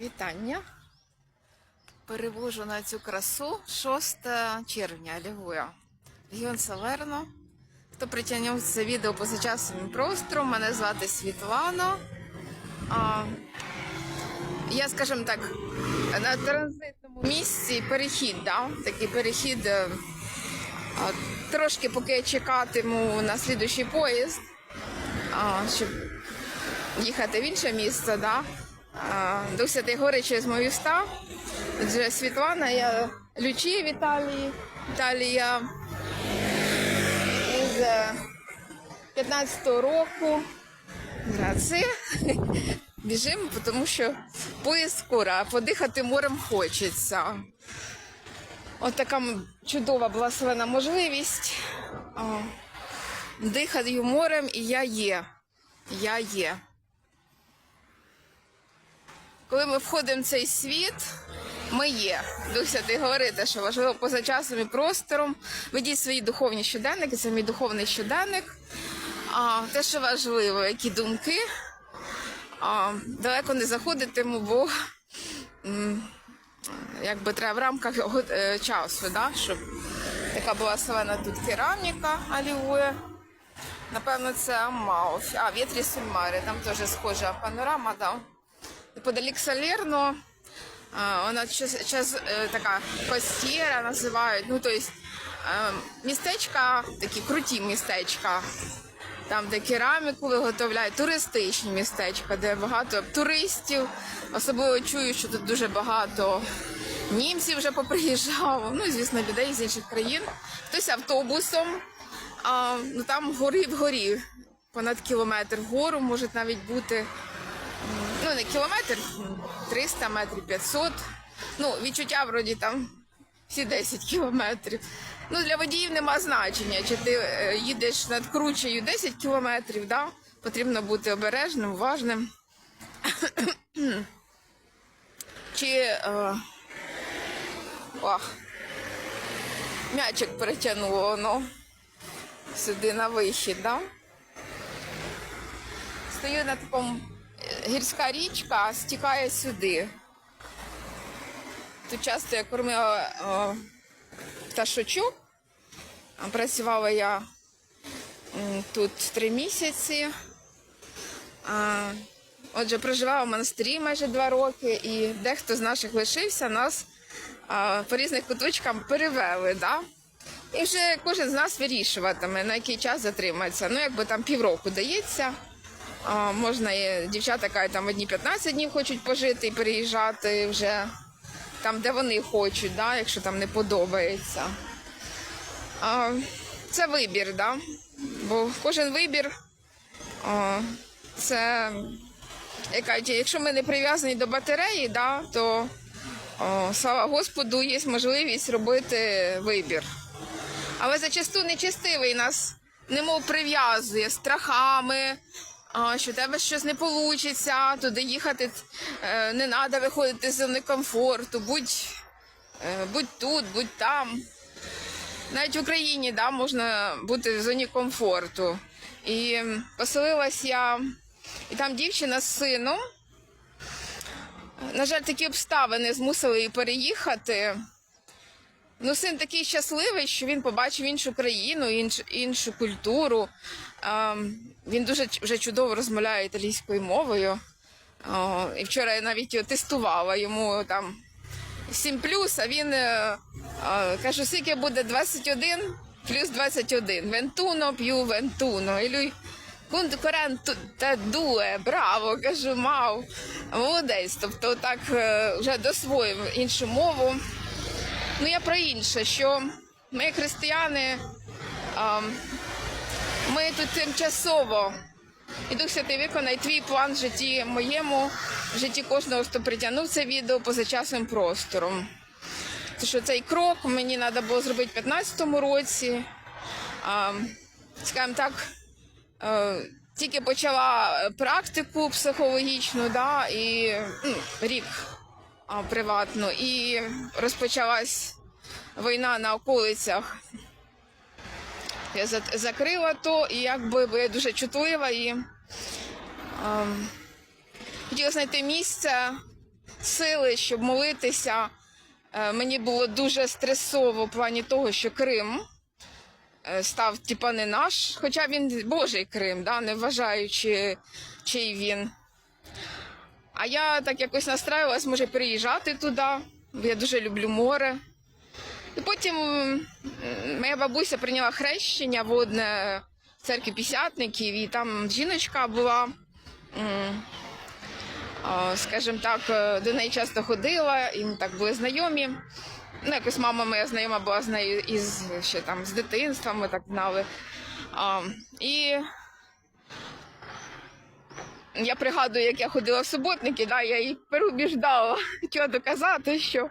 Вітання. Перевожу на цю красу 6 червня, Лігуя. Регіон Салерно. Хто притягнув це відео поза часом і простором, мене звати Світлана. А, я, скажімо так, на транзитному місці перехід, да? такий перехід. е, а, трошки поки я чекатиму на слідуючий поїзд, а, щоб їхати в інше місце, да? До Святої Гори через Моюста. Отже, Світлана, я Лючі в Італії. Італія з 15-го року. Це біжимо, тому що поїзд скоро, а подихати морем хочеться. От така чудова благословена можливість. О, дихати морем, і я є. Я є. Коли ми входимо в цей світ, ми є. Дух Святий говорить, те, що важливо поза часом і простором. Ведіть свої духовні щоденники, це мій духовний щоденник. А, те, що важливо, які думки. А, далеко не заходитиму, бо якби треба в рамках е, часу, да, щоб така була славена тут кераміка аліує. Напевно, це Амауф. А, Вітрі Сульмари, там теж схожа панорама, да. Неподалік Салерно, вона час, е, така постєра називають. Ну, тобто, містечка, такі круті містечка, там, де кераміку виготовляють, туристичні містечка, де багато туристів. Особливо чую, що тут дуже багато німців вже поприїжджало. Ну, звісно, людей з інших країн. Хтось автобусом, а, ну там гори вгорі, понад кілометр вгору можуть навіть бути ну не кілометр, 300 метрів, 500. Ну, відчуття вроді там всі 10 кілометрів. Ну, для водіїв нема значення, чи ти е, їдеш над кручею 10 кілометрів, да? потрібно бути обережним, уважним. чи. Е, ох, м'ячик перетягнуло воно сюди на вихід, да? Стою на такому гірська річка стікає сюди. Тут часто я кормила о, пташочок. Працювала я тут три місяці. А, Отже, проживала в монастирі майже два роки, і дехто з наших лишився, нас а, по різних куточкам перевели. Да? І вже кожен з нас вирішуватиме, на який час затримається. Ну, якби там півроку дається. А, можна є дівчата кажуть, там одні 15 днів хочуть пожити і переїжджати вже там, де вони хочуть, да, якщо там не подобається. А, це вибір, да? бо кожен вибір а, це як кажуть, якщо ми не прив'язані до батареї, да, то о, слава Господу, є можливість робити вибір. Але зачасту нечестивий нас немов прив'язує страхами, а, що в тебе щось не вийде, туди їхати е, не треба виходити з зони комфорту, будь, е, будь тут, будь там. Навіть в Україні да, можна бути в зоні комфорту. І поселилась я, і там дівчина з сином. На жаль, такі обставини змусили її переїхати. Ну, син такий щасливий, що він побачив іншу країну, інш, іншу культуру. Ем, він дуже вже чудово розмовляє італійською мовою. О, і вчора я навіть тестувала йому там 7 плюс, а він е, е, каже, скільки буде 21 плюс 21. Вентуно п'ю вентуно. І конкурент та дуе, браво, кажу, мав. Молодець. Тобто так е, вже досвоїв іншу мову. Ну, я про інше, що ми, християни, а, ми тут тимчасово. І Дух Святий виконай твій план в житті моєму, в житті кожного, хто притягнув це відео поза часом і простором. Тому що цей крок мені треба було зробити в 2015 році. А, скажімо так, е, тільки почала практику психологічну, да, і ну, рік а, приватну, і розпочалась війна на околицях. Я закрила то, і якби бо я дуже чутлива і ем, хотіла знайти місце, сили, щоб молитися. Е, Мені було дуже стресово в плані того, що Крим е, став типа не наш, хоча він Божий Крим, да, не вважаючи, чий він. А я так якось настраювалась, може, переїжджати туди, бо я дуже люблю море. І потім моя бабуся прийняла хрещення в церкві пісятників, і там жіночка була. Скажімо так, е, до неї часто ходила, і ми так були знайомі. Ну, якось мама моя знайома була з нею із ще там з дитинства, ми так знали. А, і я пригадую, як я ходила в суботники, да, я їй переубіждала, чого доказати, що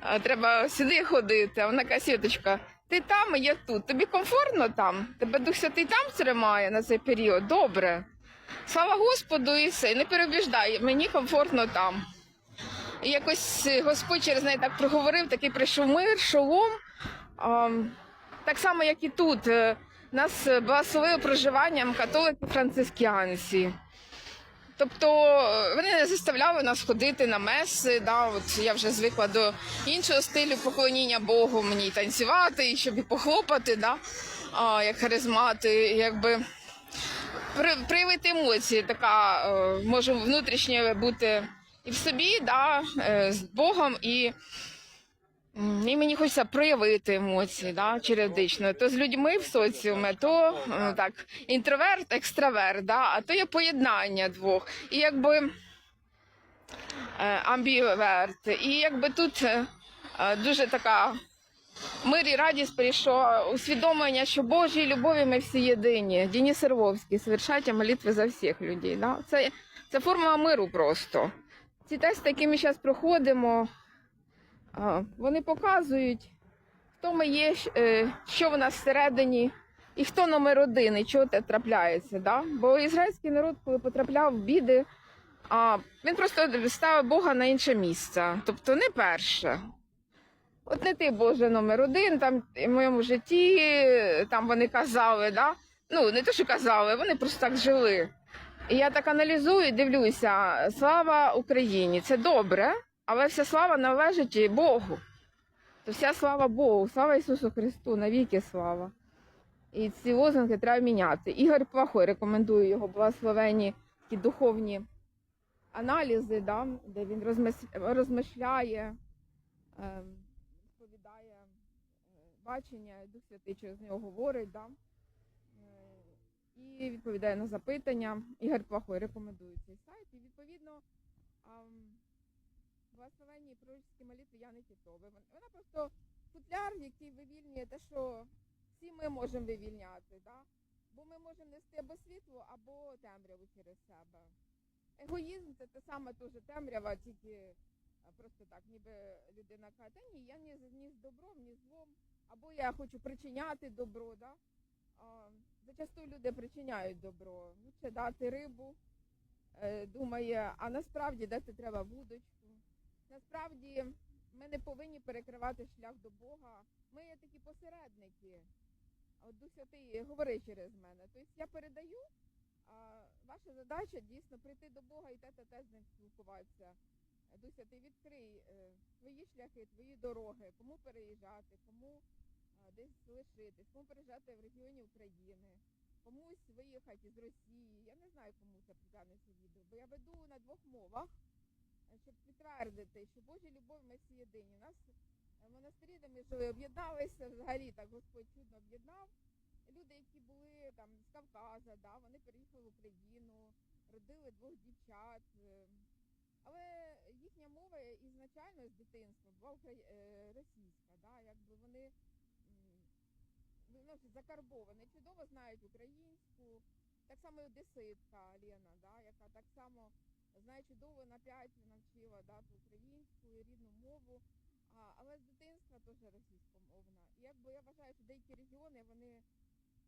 а, треба сюди ходити. А вона каже, Світочка, ти там, я тут. Тобі комфортно там? Тебе Дух Святий там тримає на цей період? Добре. Слава Господу і все. Не переубіждай, мені комфортно там. І якось е, Господь через неї так проговорив, такий прийшов мир, шолом. А, так само, як і тут. Е, Нас е, благословили проживанням католики францискіанці. Тобто е, вони не заставляли нас ходити на меси. Да, от я вже звикла до іншого стилю поклоніння Богу, мені і танцювати, і щоб і похлопати, да, а, як харизмати, якби при- проявити емоції, така е, може внутрішнє бути і в собі, да, е, з Богом, і, і мені хочеться проявити емоції да, періодично. То з людьми в соціумі, то е, так, інтроверт, екстраверт, да, а то є поєднання двох. І якби е, амбіверт. І якби тут е, дуже така мир і радість прийшло усвідомлення, що Божій любові ми всі єдині. Денис Сервовський, совершайте молитви за всіх людей. Да? Це, це формула миру просто. Ці тести, які ми зараз проходимо, вони показують, хто ми є, е, що в нас всередині, і хто номер один, і чого це трапляється. Да? Бо ізраїльський народ, коли потрапляв в біди, він просто ставив Бога на інше місце, тобто не перше. От не ти, Боже, номер один там в моєму житті, там вони казали, да? Ну, не те, що казали, вони просто так жили. І я так аналізую, дивлюся, слава Україні, це добре, але вся слава належить Богу. То вся слава Богу, слава Ісусу Христу, навіки слава. І ці лозунги треба міняти. Ігор Плахой рекомендую його благословенні такі духовні аналізи, да, де він розмишляє. ем, розповідає е, бачення, Дух Святий через нього говорить, да? Е, і відповідає на запитання. Ігор Плахой рекомендує цей сайт. І відповідно благословенні пророчські молитви Яни Тітови. Вон- Вона просто футляр, який вивільнює те, що всі ми можемо вивільняти. Да? Бо ми можемо нести або світло, або темряву через себе. Егоїзм це те саме теж темрява, тільки просто так, ніби людина каже, та ні, я ні, ні з добром, ні злом, або я хочу причиняти добро. Да? А, зачасту люди причиняють добро. Лучше дати рибу, е, думає, а насправді дати треба вудочку. Насправді ми не повинні перекривати шлях до Бога. Ми є такі посередники. От Дух Святий говорить через мене. Тобто я передаю, а ваша задача дійсно прийти до Бога і те-те-те з ним спілкуватися. Дуся, ти відкрий е, твої шляхи, твої дороги, кому переїжджати, кому е, десь лишитись, кому переїжджати в регіоні України, комусь виїхати з Росії. Я не знаю, кому це притягне це відео, бо я веду на двох мовах, щоб підтвердити, що Божі любов ми всі єдині. У нас е, монастирі, де ми жили, об'єдналися взагалі так Господь чудно об'єднав. Люди, які були там з Кавказа, да, вони переїхали в Україну, родили двох дівчат. е, але їхня мова ізначально з дитинства була е, російська, да? якби вони ну, закарбовані, чудово знають українську, так само і одеситка Лена, да? яка так само знає чудово на п'ять навчила да, ту українську і рідну мову, а, але з дитинства теж російськомовна. І якби я вважаю, що деякі регіони вони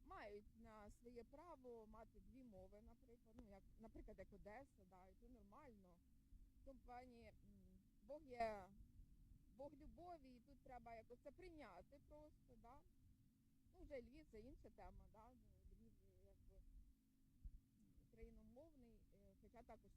мають на своє право мати дві мови, наприклад, ну як, наприклад, як Одеса, да, і це нормально тому плані Бог є Бог любові, і тут треба якось це прийняти просто, да? Ну, вже Львів це інша тема, да? Ну, Львів якби україномовний, е, хоча також